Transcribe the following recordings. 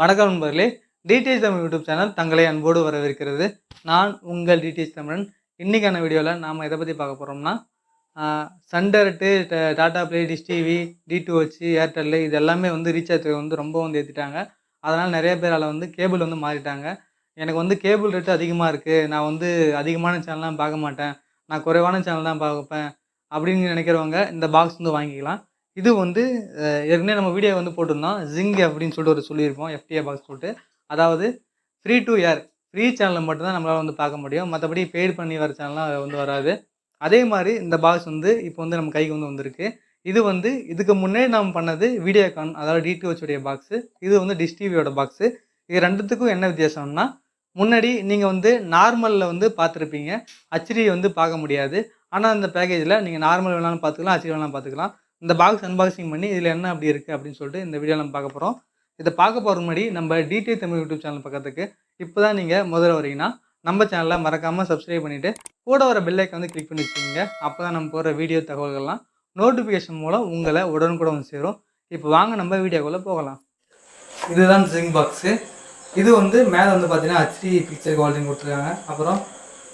வணக்கம் நண்பர்களே. DTH Tamil YouTube channel தங்களை அன்போடு வரவேற்கிறது. நான் உங்கள் டிடிஎச் தமிழன். இன்றைக்கான வீடியோவில் நாம் எதை பற்றி பார்க்க போகிறோம்னா Sun Direct Tata Play Dish TV D two H Airtel இது எல்லாமே வந்து ரீசார்ஜ் வந்து ரொம்ப வந்து ஏற்றிட்டாங்க அதனால் நிறைய பேரால் வந்து கேபிள் வந்து மாறிட்டாங்க. எனக்கு வந்து கேபிள் ரேட்டு அதிகமாக இருக்குது நான் வந்து அதிகமான சேனல்லாம் பார்க்க மாட்டேன். நான் குறைவான சேனல் தான் பார்ப்பேன். அப்படின்னு நினைக்கிறவங்க இந்த பாக்ஸ் வந்து வாங்கிக்கலாம். இது வந்து ஏற்கனவே நம்ம வீடியோ வந்து போட்டிருந்தோம். ஜிங் அப்படின்னு சொல்லிட்டு ஒரு சொல்லியிருப்போம் எஃப்டிஏ பாக்ஸ் போட்டு. அதாவது ஃப்ரீ டு ஏர் ஃப்ரீ சேனலில் மட்டும்தான் நம்மளால் வந்து பார்க்க முடியும். மற்றபடி பெய்டு பண்ணி வர சேனல்லாம் வந்து வராது. அதே மாதிரி இந்த பாக்ஸ் வந்து இப்போ வந்து நம்ம கைக்கு வந்து வந்திருக்கு. இது வந்து இதுக்கு முன்னே நாம் பண்ணது வீடியோகான் அதாவது டிடிஹச்ஓடைய பாக்ஸு இது வந்து டிஷ் டிவியோட பாக்ஸு இது ரெண்டுத்துக்கும் என்ன வித்தியாசம்னா முன்னாடி நீங்கள் வந்து நார்மலில் வந்து பார்த்துருப்பீங்க. ஹச்டி வந்து பார்க்க முடியாது. ஆனால் அந்த பேக்கேஜில் நீங்கள் நார்மல் வேணாலும் பார்த்துக்கலாம் ஹச்டி வேணாலும் பார்த்துக்கலாம். இந்த பாக்ஸ் அன்பாக்சிங் பண்ணி இதில் என்ன அப்படி இருக்குது அப்படின்னு சொல்லிட்டு இந்த வீடியோ நம்ம பார்க்க போகிறோம் இதை பார்க்க போகிற முன்னாடி நம்ம டிடி தமிழ் யூடியூப் சேனல் பக்கத்துக்கு இப்போ தான் நீங்கள் முதல்ல வரீங்கன்னா நம்ம சேனலை மறக்காமல் சப்ஸ்கிரைப் பண்ணிவிட்டு கூட வர பெல்லைக்கு வந்து கிளிக் பண்ணி வச்சுக்கோங்க. அப்போ தான் நம்ம போகிற வீடியோ தகவல்கள்லாம் நோட்டிஃபிகேஷன் மூலம் உங்களை உடனுக்குடன் வந்து சேரும். இப்போ வாங்க நம்ம வீடியோக்குள்ளே போகலாம். இதுதான் ஜிங்க் பாக்ஸு இது வந்து மேலே வந்து பார்த்தீங்கன்னா ஹச்டி பிக்சர் குவாலிட்டி கொடுத்துருக்காங்க. அப்புறம்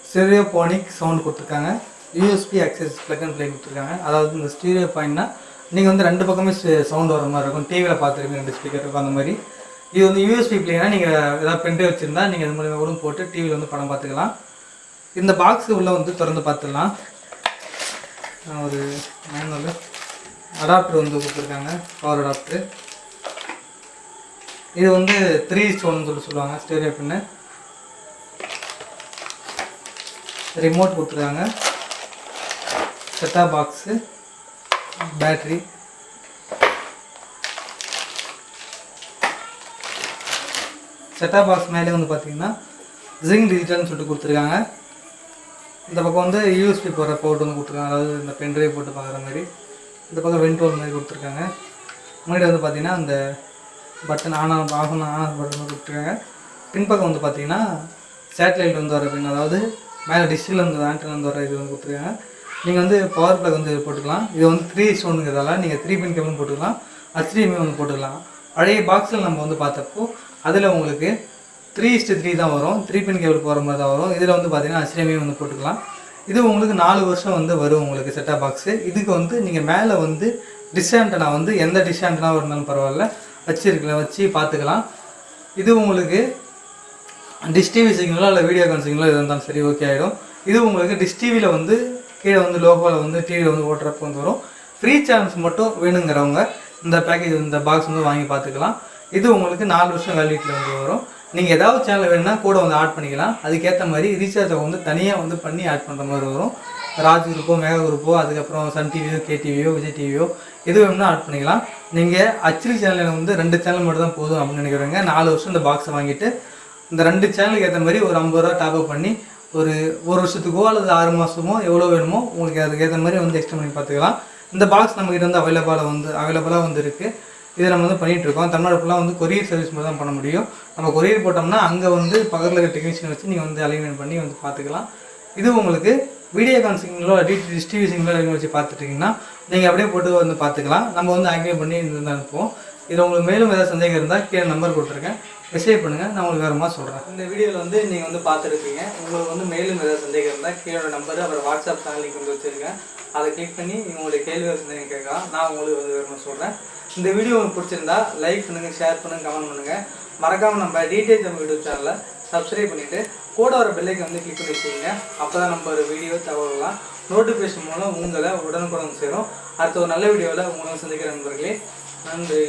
ஸ்டீரியோபோனிக் சவுண்ட் கொடுத்துருக்காங்க. USB access plug and play கொடுத்துருக்காங்க. அதாவது இந்த ஸ்டீரியோ பாயிண்ட்னா நீங்கள் வந்து ரெண்டு பக்கமே சவுண்ட் வர மாதிரி இருக்கும். டிவியில் பார்த்துருப்பீங்க ரெண்டு ஸ்பீக்கர் இருக்கும் அந்த மாதிரி. இது வந்து யூஎஸ்பி பிளேனா நீங்கள் ஏதாவது பென்ட்ரைவ் வச்சுருந்தா நீங்கள் இது மூலிமா கூட போட்டு டிவியில் வந்து படம் பார்த்துக்கலாம். இந்த பாக்ஸ் உள்ளே வந்து திறந்து பார்த்துடலாம். ஒரு மேனுவல் அடாப்டர் வந்து கொடுத்துருக்காங்க பவர் அடாப்டர் இது வந்து த்ரீ ஸ்டோன் சொல்லி சொல்லுவாங்க ஸ்டேரியோ பின்னு ரிமோட் கொடுத்துருக்காங்க. செட்டா பாக்ஸு பேட்ரி செட்டா பாக்ஸ் மேலே வந்து பார்த்தீங்கன்னா ஜிங் டிஜிட்டல்னு சொல்லிட்டு கொடுத்துருக்காங்க. இந்த பக்கம் வந்து யூஎஸ்பி போகிற போர்ட் வந்து கொடுத்துருக்காங்க. அதாவது இந்த பென்ட்ரைவ் போட்டு பார்க்குற மாதிரி. இந்த பக்கம் வென்ட்ரோல் மாதிரி கொடுத்துருக்காங்க. முன்னாடி வந்து பார்த்தீங்கன்னா அந்த button on off off on off button கொடுத்துருக்காங்க. பின்பக்கம் வந்து பார்த்தீங்கன்னா சேட்டலைட் வந்து வர பின் அதாவது மேலே டிஷ்ஷில் இருந்து வந்து வர இது வந்து கொடுத்துருக்காங்க. நீங்கள் வந்து பவர் பிளக் வந்து போட்டுக்கலாம். இது வந்து த்ரீ ஸ்டோனுங்கிறதால நீங்கள் த்ரீ பின் கேபிள் போட்டுக்கலாம். HDMI வந்து போட்டுக்கலாம். பழைய பாக்ஸில் நம்ம வந்து பார்த்தப்போ அதில் உங்களுக்கு த்ரீ இஸ்ட்டு த்ரீ தான் வரும். த்ரீ பின் கேபிள் போகிற மாதிரி தான் வரும். இதில் வந்து பார்த்தீங்கன்னா HDMI வந்து போட்டுக்கலாம். இது உங்களுக்கு நாலு வருஷம் வந்து வரும் உங்களுக்கு செட்டாக பாக்ஸு இதுக்கு வந்து நீங்கள் மேலே வந்து டிஸ்ஆண்டனா வந்து எந்த டிஷ் ஆண்டனா இருந்தாலும் பரவாயில்ல. வச்சுருக்கலாம் வச்சு பார்த்துக்கலாம். இது உங்களுக்கு டிஷ் டிவி சிக்னலோ இல்லை வீடியோ கான் சிக்னலோ இருந்தாலும் சரி ஓகே ஆகிடும் இது உங்களுக்கு டிஷ் டிவியில் வந்து கீழே வந்து லோகோவில் வந்து டிவியில் வந்து ஓட்டுறப்ப வந்து வரும். ஃப்ரீ சேனல்ஸ் மட்டும் வேணுங்கிறவங்க இந்த பேக்கேஜ் இந்த பாக்ஸ் வந்து வாங்கி பார்த்துக்கலாம். இது உங்களுக்கு நாலு வருஷம் வேலிட்டியில் வந்து வரும். நீங்கள் ஏதாவது சேனல் வேணும்னா கூட வந்து ஆட் பண்ணிக்கலாம். அதுக்கேற்ற மாதிரி ரீசார்ஜை வந்து தனியாக வந்து பண்ணி ஆட் பண்ணுற மாதிரி வரும். ராஜ் குரூப்போ மேகா குரூப்போ அதுக்கப்புறம் சன் டிவியோ கேடிவியோ விஜய் டிவியோ எது வேணும்னா ஆட் பண்ணிக்கலாம். நீங்கள் அச்சிரி சேனலில் வந்து ரெண்டு சேனல் மட்டும் தான் போதும் அப்படின்னு நினைக்கிறவங்க நாலு வருஷம் இந்த பாக்ஸை வாங்கிட்டு இந்த ரெண்டு சேனலுக்கு ஏற்ற மாதிரி ஒரு ஐம்பது ரூபா டாப்அப் பண்ணி ஒரு ஒரு வருஷத்துக்கோ அல்லது ஆறு மாதமோ எவ்வளோ வேணுமோ உங்களுக்கு அதுக்கு ஏற்ற மாதிரி வந்து எக்ஸ்டெண்ட் பண்ணி பார்த்துக்கலாம். இந்த பாக்ஸ் நம்மகிட்ட வந்து அவைலபிளாக வந்து அவைலபிளாக வந்து இருக்குது இதை நம்ம வந்து பண்ணிகிட்டு இருக்கோம். தமிழ்நாடு ஃபுல்லாக வந்து கொரியர் சர்வீஸ் மட்டும் தான் பண்ண முடியும். நம்ம கொரியர் போட்டோம்னா அங்கே வந்து பக்கத்தில் இருக்கிற டெக்னீஷியன் வச்சு நீங்கள் வந்து அலைன்மெண்ட் பண்ணி வந்து பார்த்துக்கலாம். இது உங்களுக்கு வீடியோ கான்சிங்களோ சிங்கிளோ டிஷ் டிவி வச்சு பார்த்துட்டிங்கன்னா நீங்கள் அப்படியே போட்டு வந்து பார்த்துக்கலாம். நம்ம வந்து ஆக்டிவேட் பண்ணி இருந்து அனுப்புவோம் இதில் உங்களுக்கு மேலும் ஏதாவது சந்தேகம் இருந்தால் கீழே நம்பர் கொடுத்துருக்கேன். மெசேஜ் பண்ணுங்கள் நான் உங்களுக்கு வேறு மாதிரி சொல்கிறேன் இந்த வீடியோவில் வந்து நீங்கள் வந்து பார்த்துருப்பீங்க. உங்களுக்கு வந்து மேலும் ஏதாவது சந்தேகம் இருந்தால் கீழே நம்பர் அப்புறம் வாட்ஸ்அப் சேனல் லிங்க் வந்து வச்சுருக்கேன் அதை கிளிக் பண்ணி உங்களுடைய கேள்வி சந்தேகம் கேட்கலாம். நான் உங்களுக்கு வந்து வேறு சொல்கிறேன் இந்த வீடியோ உங்களுக்கு பிடிச்சிருந்தா லைக் பண்ணுங்கள் ஷேர் பண்ணுங்கள் கமெண்ட் பண்ணுங்கள் மறக்காமல் நம்ம டீட்டெயில் நம்ம யூடியூப் சேனலை சப்ஸ்கிரைப் பண்ணிவிட்டு கூட வர பெல்லைக்கு வந்து கிளிக் பண்ணி வச்சுக்கோங்க அப்போ தான் நம்ம ஒரு வீடியோ தகவலாம் நோட்டிஃபிகேஷன் மூலம் உங்களை உடனுக்குடன் சேரும். அடுத்த ஒரு நல்ல வீடியோவில் உங்களை சந்திக்கிற நண்பர்களே நன்றி.